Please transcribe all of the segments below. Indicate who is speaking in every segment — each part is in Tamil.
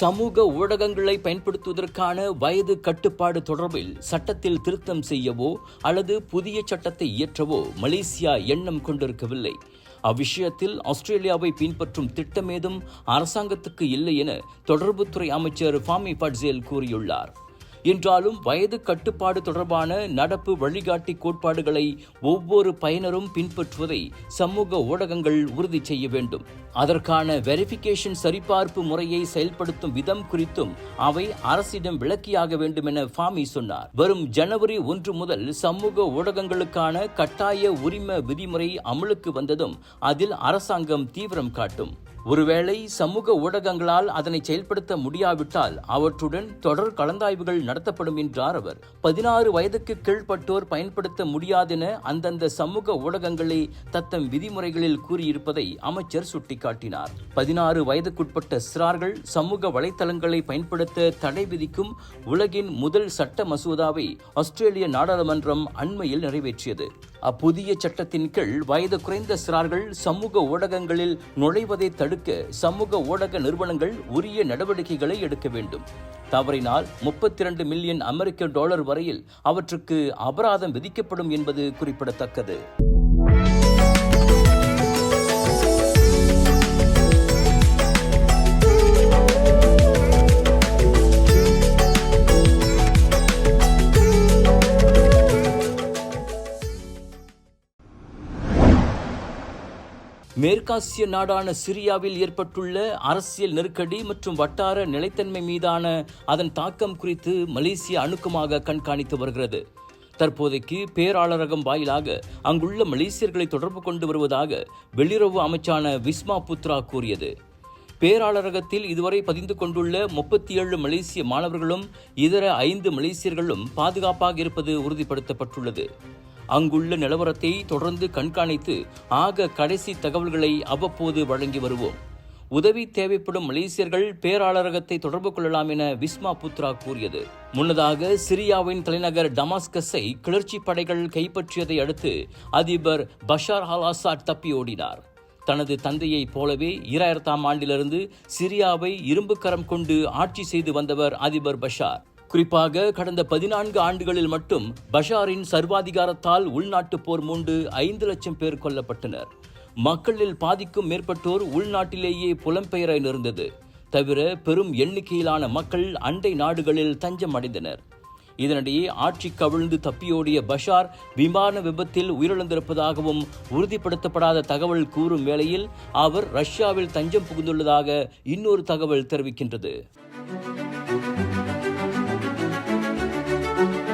Speaker 1: சமூக ஊடகங்களை பயன்படுத்துவதற்கான வயது கட்டுப்பாடு தொடர்பில் சட்டத்தில் திருத்தம் செய்யவோ அல்லது புதிய சட்டத்தை இயற்றவோ மலேசியா எண்ணம் கொண்டிருக்கவில்லை. அவ்விஷயத்தில் ஆஸ்திரேலியாவை பின்பற்றும் திட்டமேதும் அரசாங்கத்துக்கு இல்லை என தொடர்புத்துறை அமைச்சர் ஃபாமி பட்ஜேல் கூறியுள்ளார். என்றாலும் வயது கட்டுப்பாடு தொடர்பான நடப்பு வழிகாட்டி கோட்பாடுகளை ஒவ்வொரு பயனரும் பின்பற்றுவதை சமூக ஊடகங்கள் உறுதி செய்ய வேண்டும். அதற்கான வெரிஃபிகேஷன் சரிபார்ப்பு முறையை செயல்படுத்தும் விதம் குறித்தும் அவை அரசிடம் விளக்கியாக வேண்டும் என ஃபாமி சொன்னார். வரும் ஜனவரி ஒன்று முதல் சமூக ஊடகங்களுக்கான கட்டாய உரிம விதிமுறை அமலுக்கு வந்ததும் அதில் அரசாங்கம் தீவிரம் காட்டும். ஒருவேளை சமூக ஊடகங்களால் அதனை செயல்படுத்த முடியாவிட்டால் அவற்றுடன் தொடர் கலந்தாய்வுகள் நடத்தப்படும் என்றார் அவர். பதினாறு வயதுக்கு கீழ்ப்பட்டோர் பயன்படுத்த முடியாதென அந்தந்த சமூக ஊடகங்களே தத்தம் விதிமுறைகளில் கூறியிருப்பதை அமைச்சர் சுட்டிக்காட்டினார். பதினாறு வயதுக்குட்பட்ட சிறார்கள் சமூக வலைத்தளங்களை பயன்படுத்த தடை விதிக்கும் உலகின் முதல் சட்ட மசோதாவை ஆஸ்திரேலிய நாடாளுமன்றம் அண்மையில் நிறைவேற்றியது. அப்புதிய சட்டத்தின் கீழ் வயது குறைந்த சிறார்கள் சமூக ஊடகங்களில் நுழைவதை தடுக்க சமூக ஊடக நிறுவனங்கள் உரிய நடவடிக்கைகளை எடுக்க வேண்டும். தவறினால் முப்பத்தி இரண்டு மில்லியன் அமெரிக்க டாலர் வரையில் அவற்றுக்கு அபராதம் விதிக்கப்படும் என்பது குறிப்பிடத்தக்கது. மேற்காசிய நாடான சிரியாவில் ஏற்பட்டுள்ள அரசியல் நெருக்கடி மற்றும் வட்டார நிலைத்தன்மை மீதான அதன் தாக்கம் குறித்து மலேசியா அணுக்கமாக கண்காணித்து வருகிறது. தற்போதைக்கு பேராளரகம் வாயிலாக அங்குள்ள மலேசியர்களை தொடர்பு கொண்டு வருவதாக வெளியுறவு அமைச்சான விஸ்மா புத்ரா கூறியது. பேராளரகத்தில் இதுவரை பதிந்து கொண்டுள்ள முப்பத்தி ஏழு மலேசிய மாணவர்களும் இதர ஐந்து மலேசியர்களும் பாதுகாப்பாக இருப்பது உறுதிப்படுத்தப்பட்டுள்ளது. அங்குள்ள நிலவரத்தை தொடர்ந்து கண்காணித்து ஆக கடைசி தகவல்களை அவ்வப்போது வழங்கி வருவோம். உதவி தேவைப்படும் மலேசியர்கள் பேராளரகத்தை தொடர்பு கொள்ளலாம் என விஸ்மா புத்ரா கூறியது. முன்னதாக சிரியாவின் தலைநகர் டமாஸ்கஸை கிளர்ச்சி படைகள் கைப்பற்றியதை அடுத்து அதிபர் பஷார் அல் அசாட் தப்பி ஓடினார். தனது தந்தையைப் போலவே ஈராயிரத்தாம் ஆண்டிலிருந்து சிரியாவை இரும்புக்கரம் கொண்டு ஆட்சி செய்து வந்தவர் அதிபர் பஷார். குறிப்பாக கடந்த பதினான்கு ஆண்டுகளில் மட்டும் பஷாரின் சர்வாதிகாரத்தால் உள்நாட்டு போர் மூண்டு ஐந்து லட்சம் பேர் கொல்லப்பட்டனர். மக்களில் பாதிக்கும் மேற்பட்டோர் உள்நாட்டிலேயே புலம்பெயர நேர்ந்தது தவிர பெரும் எண்ணிக்கையிலான மக்கள் அண்டை நாடுகளில் தஞ்சம் அடைந்தனர். இதனிடையே ஆட்சி கவிழ்ந்து தப்பியோடிய பஷார் விமான விபத்தில் உயிரிழந்திருப்பதாகவும் உறுதிப்படுத்தப்படாத தகவல் கூறும் வேளையில் அவர் ரஷ்யாவில் தஞ்சம் புகுந்துள்ளதாக இன்னொரு தகவல் தெரிவிக்கின்றது. Thank you.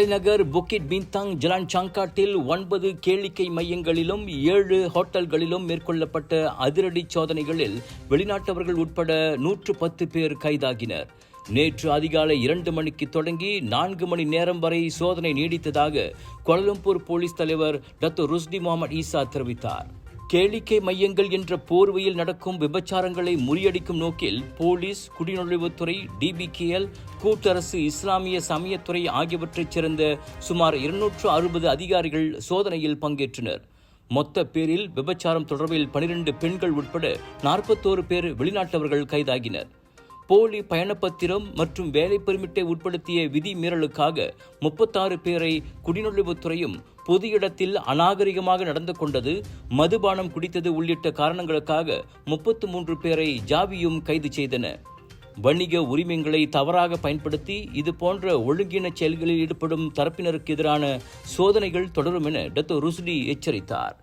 Speaker 1: தலைநகர் புக்கிட் பின்தாங் ஜலான் சாங்காட்டில் ஒன்பது கேளிக்கை மையங்களிலும் ஏழு ஹோட்டல்களிலும் மேற்கொள்ளப்பட்ட அதிரடி சோதனைகளில் வெளிநாட்டவர்கள் உட்பட நூற்று பத்து பேர் கைதாகினர். நேற்று அதிகாலை இரண்டு மணிக்கு தொடங்கி நான்கு மணி நேரம் வரை சோதனை நீடித்ததாக கோலலம்பூர் போலீஸ் தலைவர் டத்து ருஸ்டி முகமது ஈசா தெரிவித்தார். கேளிக்கை மையங்கள் என்ற போர்வையில் நடக்கும் விபச்சாரங்களை முறியடிக்கும் நோக்கில் போலீஸ் குடிநுழைவுத்துறை டிபிகேஎல் கூட்டரசு இஸ்லாமிய சமயத்துறை ஆகியவற்றைச் சேர்ந்த சுமார் இருநூற்று அறுபது அதிகாரிகள் சோதனையில் பங்கேற்றனர். மொத்த பேரில் விபச்சாரம் தொடர்பில் பனிரெண்டு பெண்கள் உட்பட நாற்பத்தோரு பேர் வெளிநாட்டவர்கள் கைதாகினர். போலி பயணப்பத்திரம் மற்றும் வேலை பெர்மிட்டை உட்படுத்திய விதி மீறலுக்காக முப்பத்தாறு பேரை குடிநுழைவுத்துறையும் பொது இடத்தில் அநாகரிகமாக நடந்து கொண்டது மதுபானம் குடித்தது உள்ளிட்ட காரணங்களுக்காக முப்பத்து மூன்று பேரை ஜாவியும் கைது செய்தன. வணிக உரிமைகளை தவறாக பயன்படுத்தி இது போன்ற ஒழுங்கின செயல்களில் ஈடுபடும் தரப்பினருக்கு எதிரான சோதனைகள் தொடரும் என டத்தோ ருஸ்டி எச்சரித்தார்.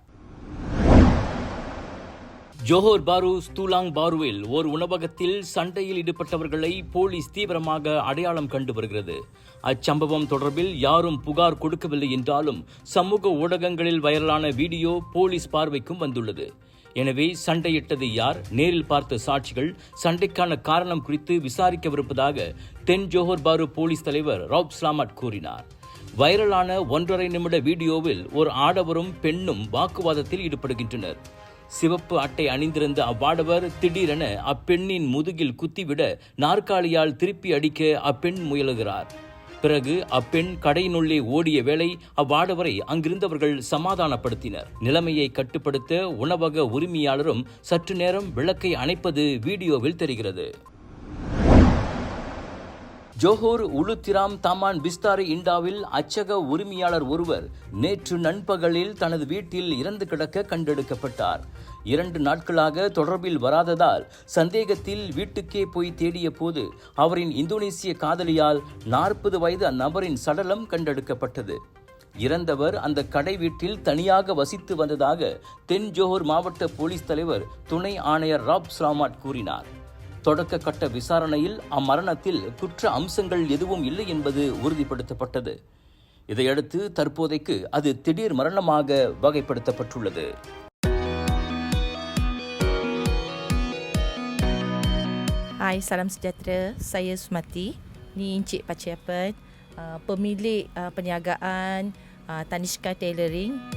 Speaker 1: ஜோஹர் பாரு ஸ்தூலாங் பாருவில் ஓர் உணவகத்தில் சண்டையில் ஈடுபட்டவர்களை போலீஸ் தீவிரமாக அடையாளம் கண்டு வருகிறது. அச்சம்பவம் தொடர்பில் யாரும் புகார் கொடுக்கவில்லை என்றாலும் சமூக ஊடகங்களில் வைரலான வீடியோ போலீஸ் பார்வைக்கும் வந்துள்ளது. எனவே சண்டையிட்டது யார்? நேரில் பார்த்த சாட்சிகள் சண்டைக்கான காரணம் குறித்து விசாரிக்கவிருப்பதாக தென் ஜோஹர் பாரு போலீஸ் தலைவர் ரவுப் ஸ்லாமட் கூறினார். வைரலான ஒன்றரை நிமிட வீடியோவில் ஒரு ஆடவரும் பெண்ணும் வாக்குவாதத்தில் ஈடுபடுகின்றனர். சிவப்பு அட்டை அணிந்திருந்த அவ்வாடவர் திடீரென அப்பெண்ணின் முதுகில் குத்திவிட நாற்காலியால் திருப்பி அடிக்க அப்பெண் முயலுகிறார். பிறகு அப்பெண் கடையினுள்ளே ஓடிய வேளை அவ்வாடவரை அங்கிருந்தவர்கள் சமாதானப்படுத்தினர். நிலைமையை கட்டுப்படுத்த உணவக உரிமையாளரும் சற்று நேரம் விளக்கை அணைப்பது வீடியோவில் தெரிகிறது. ஜோஹூர் உளுத்திராம் தமான் பிஸ்தாரி இண்டாவில் அச்சக உரிமையாளர் ஒருவர் நேற்று நண்பகலில் தனது வீட்டில் இறந்து கிடக்க கண்டெடுக்கப்பட்டார். இரண்டு நாட்களாக தொடர்பில் வராததால் சந்தேகத்தில் வீட்டுக்கே போய் தேடிய போது அவரின் இந்தோனேசிய காதலியால் நாற்பது வயது அந்நபரின் சடலம் கண்டெடுக்கப்பட்டது. இறந்தவர் அந்த கடை வீட்டில் தனியாக வசித்து வந்ததாக தென் ஜோஹர் மாவட்ட போலீஸ் தலைவர் துணை ஆணையர் ராப் ஸ்ராமாட் கூறினார். தொடக்க கட்ட விசாரணையில் அம்மரணத்தில் குற்ற அம்சங்கள் எதுவும் இல்லை என்பது உறுதிப்படுத்தப்பட்டது இதையடுத்து தற்போதைக்கு அது திடீர் மரணமாக வகைப்படுத்தப்பட்டுள்ளது
Speaker 2: Hai, salam sejahtera. Saya Sumati. Ni Encik Paciapan, uh, pemilik uh, perniagaan uh, Tanishka Tailoring.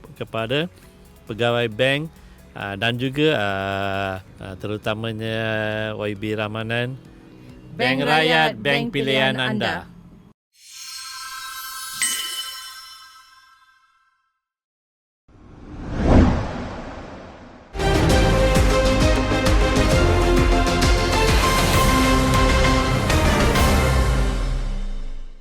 Speaker 3: kepada pegawai bank uh, dan juga uh, uh, terutamanya YB Ramanan
Speaker 2: Bank Rakyat, bank pilihan anda.